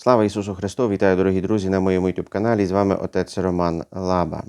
Слава Ісусу Христу! Вітаю, дорогі друзі, на моєму youtube каналі. З вами отець Роман Лаба.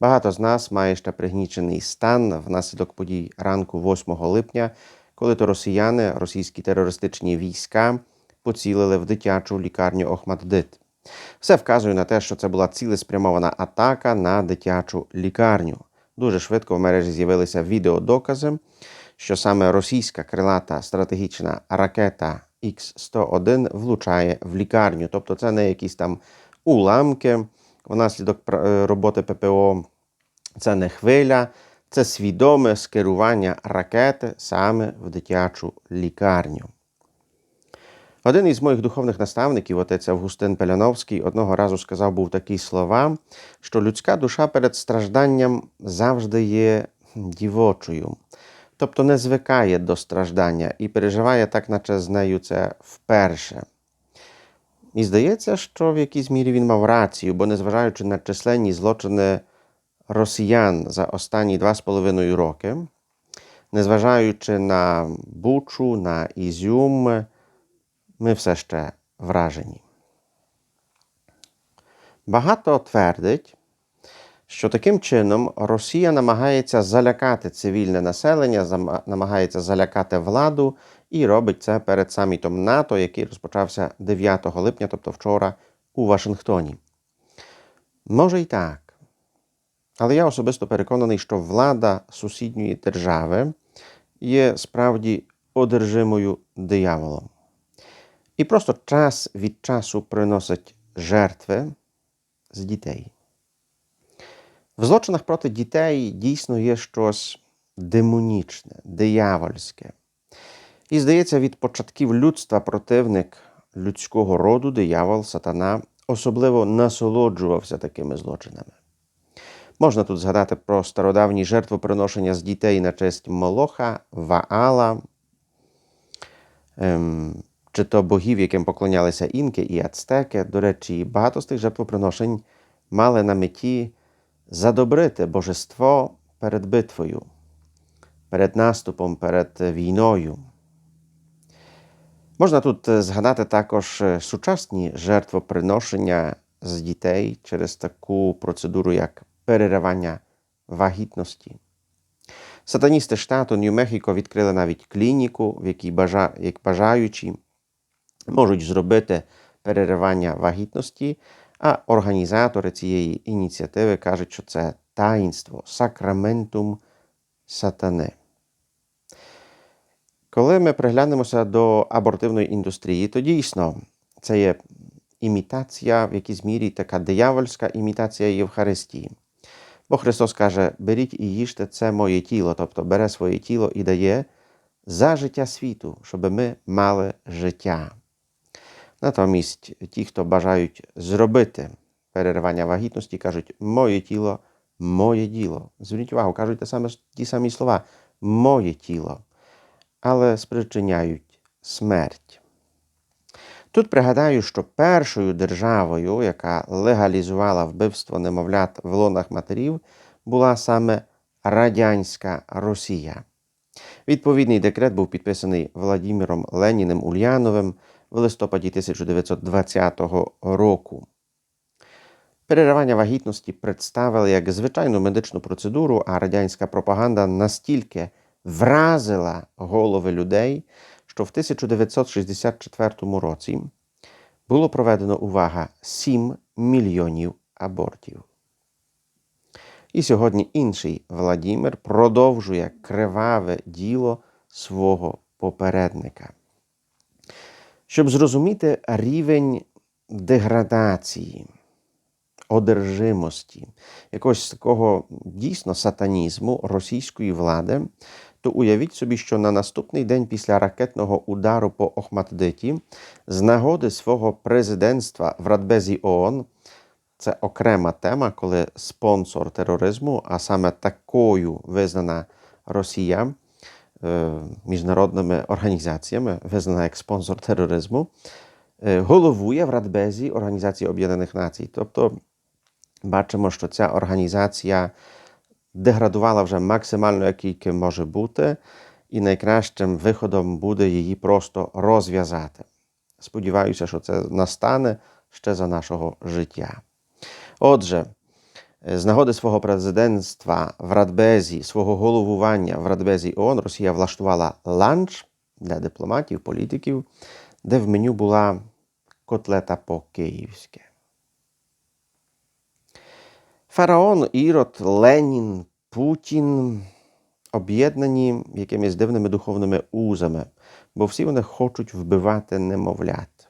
Багато з нас має ще пригнічений стан внаслідок подій ранку 8 липня, коли то росіяни, російські терористичні війська, поцілили в дитячу лікарню Охмаддит. Все вказує на те, що це була цілеспрямована атака на дитячу лікарню. Дуже швидко в мережі з'явилися відеодокази, що саме російська крилата стратегічна ракета Х-101 влучає в лікарню. Тобто це не якісь там уламки внаслідок е, роботи ППО, це не хвиля, це свідоме скерування ракети саме в дитячу лікарню. Один із моїх духовних наставників, отець Августин Пеляновський, одного разу сказав був такі слова, що людська душа перед стражданням завжди є дівочою, тобто не звикає до страждання і переживає так, наче з нею це вперше. І здається, що в якійсь мірі він мав рацію, бо незважаючи на численні злочини росіян за останні два з половиною роки, незважаючи на Бучу, на Ізюм, ми все ще вражені. Багато твердить, що таким чином Росія намагається залякати цивільне населення, намагається залякати владу і робить це перед самітом НАТО, який розпочався 9 липня, тобто вчора, у Вашингтоні. Може і так. Але я особисто переконаний, що влада сусідньої держави є справді одержимою дияволом. І просто час від часу приносить жертви з дітей. В злочинах проти дітей дійсно є щось демонічне, диявольське. І здається, від початків людства противник людського роду, диявол, сатана, особливо насолоджувався такими злочинами. Можна тут згадати про стародавні жертвоприношення з дітей на честь Молоха, Ваала, ем, чи то богів, яким поклонялися інки і ацтеки. До речі, багато з тих жертвоприношень мали на меті задобрити божество перед битвою, перед наступом, перед війною. Можна тут згадати також сучасні жертвоприношення з дітей через таку процедуру, як переривання вагітності. Сатаністи штату Нью-Мехіко відкрили навіть клініку, в якій бажа... як бажаючі можуть зробити переривання вагітності, а організатори цієї ініціативи кажуть, що це таїнство, сакраментум сатани. Коли ми приглянемося до абортивної індустрії, то дійсно це є імітація, в якійсь мірі така диявольська імітація Євхаристії. Бо Христос каже: беріть і їжте це моє тіло, тобто бере своє тіло і дає за життя світу, щоб ми мали життя. Натомість ті, хто бажають зробити переривання вагітності, кажуть, моє тіло, моє діло. Зверніть увагу, кажуть те саме, ті самі слова моє тіло, але спричиняють смерть. Тут пригадаю, що першою державою, яка легалізувала вбивство немовлят в лонах матерів, була саме Радянська Росія. Відповідний декрет був підписаний Владимиром Леніним Ульяновим в листопаді 1920 року. Переривання вагітності представили як звичайну медичну процедуру, а радянська пропаганда настільки вразила голови людей, що в 1964 році було проведено увага 7 мільйонів абортів. І сьогодні інший Владимир продовжує криваве діло свого попередника. Щоб зрозуміти рівень деградації, одержимості, якогось такого дійсно сатанізму російської влади, то уявіть собі, що на наступний день після ракетного удару по Охматдиті з нагоди свого президентства в Радбезі ООН це окрема тема, коли спонсор тероризму, а саме такою визнана Росія е, міжнародними організаціями, визнана як спонсор тероризму, е, головує в Радбезі Організації Об'єднаних Націй. Тобто бачимо, що ця організація деградувала вже максимально, як тільки може бути, і найкращим виходом буде її просто розв'язати. сподіваюся, що це настане ще за нашого життя. Отже, з нагоди свого президентства в Радбезі, свого головування в Радбезі ООН Росія влаштувала ланч для дипломатів, політиків, де в меню була котлета по-київськи. Фараон, Ірод, Ленін, Путін об'єднані якимись дивними духовними узами, бо всі вони хочуть вбивати немовлят.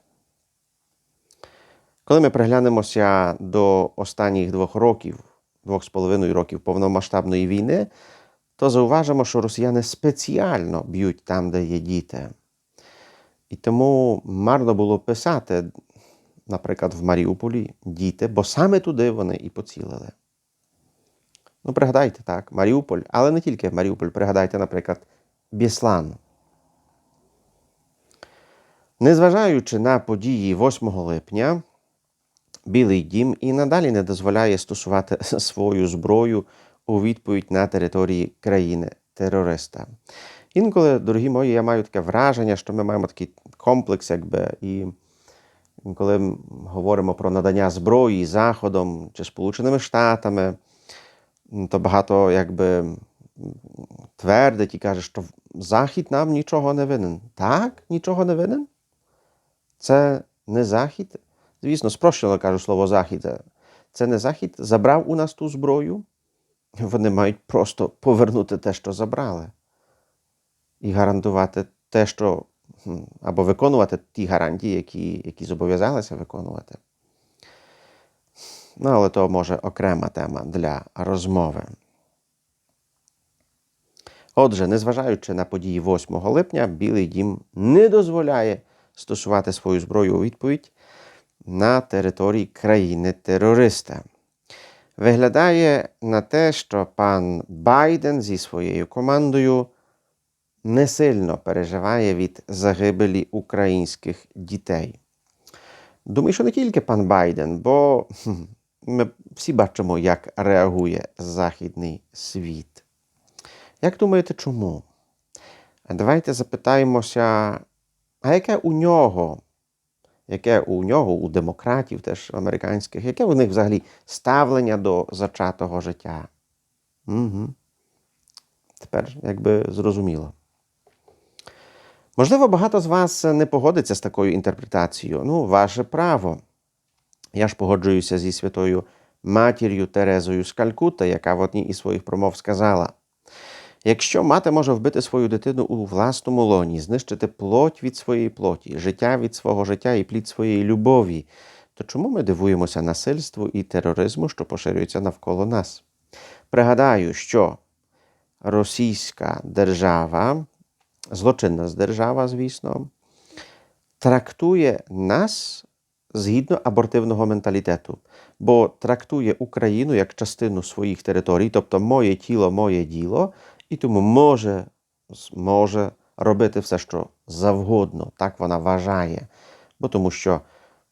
Коли ми приглянемося до останніх двох років, двох з половиною років повномасштабної війни, то зауважимо, що росіяни спеціально б'ють там, де є діти. І тому марно було писати, наприклад, в Маріуполі діти, бо саме туди вони і поцілили. Ну, пригадайте так, Маріуполь, але не тільки Маріуполь, пригадайте, наприклад, Біслан. Незважаючи на події 8 липня, Білий дім і надалі не дозволяє стосувати свою зброю у відповідь на території країни-терориста. Інколи, дорогі мої, я маю таке враження, що ми маємо такий комплекс, якби, і коли ми говоримо про надання зброї Заходом чи Сполученими Штатами, то багато якби твердить і каже, що Захід нам нічого не винен. Так, нічого не винен? Це не Захід. Звісно, спрощено кажу слово Захід. Це не Захід забрав у нас ту зброю. Вони мають просто повернути те, що забрали, і гарантувати те, що або виконувати ті гарантії, які, які зобов'язалися виконувати. Ну, але то може окрема тема для розмови. Отже, незважаючи на події 8 липня, Білий дім не дозволяє стосувати свою зброю у відповідь на території країни-терориста. Виглядає на те, що пан Байден зі своєю командою не сильно переживає від загибелі українських дітей. Думаю, що не тільки пан Байден, бо ми всі бачимо, як реагує Західний світ. Як думаєте, чому? Давайте запитаємося, а яке у нього, яке у нього, у демократів теж американських, яке у них взагалі ставлення до зачатого життя? Угу. Тепер якби зрозуміло. Можливо, багато з вас не погодиться з такою інтерпретацією. Ну, ваше право. Я ж погоджуюся зі святою матір'ю Терезою з Калькутта, яка в одній із своїх промов сказала: якщо мати може вбити свою дитину у власному лоні, знищити плоть від своєї плоті, життя від свого життя і плід своєї любові, то чому ми дивуємося насильству і тероризму, що поширюються навколо нас? Пригадаю, що російська держава, злочинна держава, звісно, трактує нас згідно абортивного менталітету, бо трактує Україну як частину своїх територій, тобто моє тіло, моє діло, і тому може, може робити все, що завгодно. Так вона вважає, бо тому що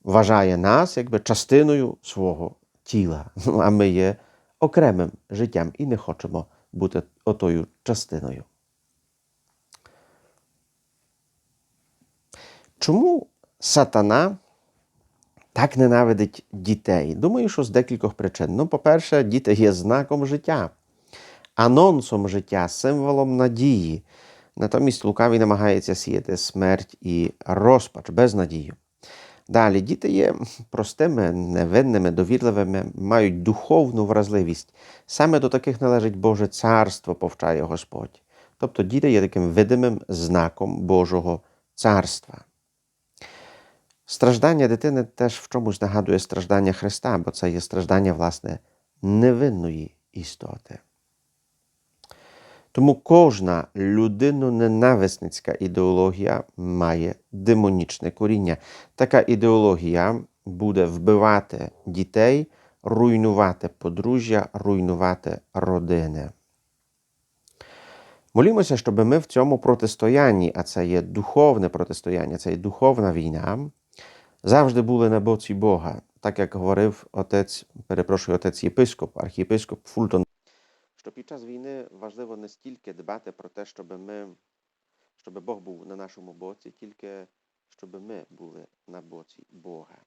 вважає нас якби частиною свого тіла, а ми є окремим життям і не хочемо бути отою частиною. Чому сатана так ненавидить дітей? Думаю, що з декількох причин. Ну, по-перше, діти є знаком життя, анонсом життя, символом надії. Натомість лукавий намагається сіяти смерть і розпач, безнадію. Далі діти є простими, невинними, довірливими, мають духовну вразливість. Саме до таких належить Боже царство, повчає Господь. Тобто діти є таким видимим знаком Божого царства. Страждання дитини теж в чомусь нагадує страждання Христа, бо це є страждання, власне, невинної істоти. Тому кожна людиноненависницька ідеологія має демонічне коріння. Така ідеологія буде вбивати дітей, руйнувати подружжя, руйнувати родини. Молімося, щоб ми в цьому протистоянні, а це є духовне протистояння, це є духовна війна, завжди були на боці Бога, так як говорив отець, перепрошую, отець єпископ, архієпископ Фултон. Що під час війни важливо не стільки дбати про те, щоб ми, щоб Бог був на нашому боці, тільки щоб ми були на боці Бога.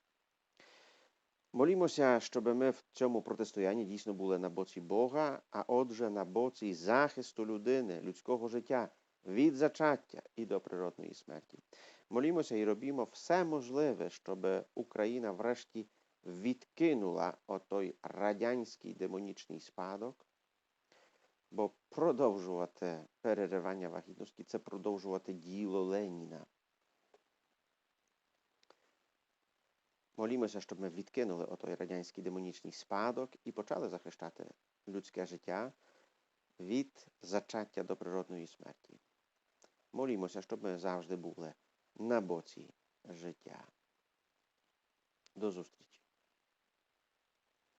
Молімося, щоб ми в цьому протистоянні дійсно були на боці Бога, а отже, на боці захисту людини, людського життя від зачаття і до природної смерті. Молімося і робімо все можливе, щоб Україна врешті відкинула отой радянський демонічний спадок, бо продовжувати переривання вагітності це продовжувати діло Леніна. Молімося, щоб ми відкинули отой радянський демонічний спадок і почали захищати людське життя від зачаття до природної смерті. Молімося, щоб ми завжди були на боці життя. До зустрічі!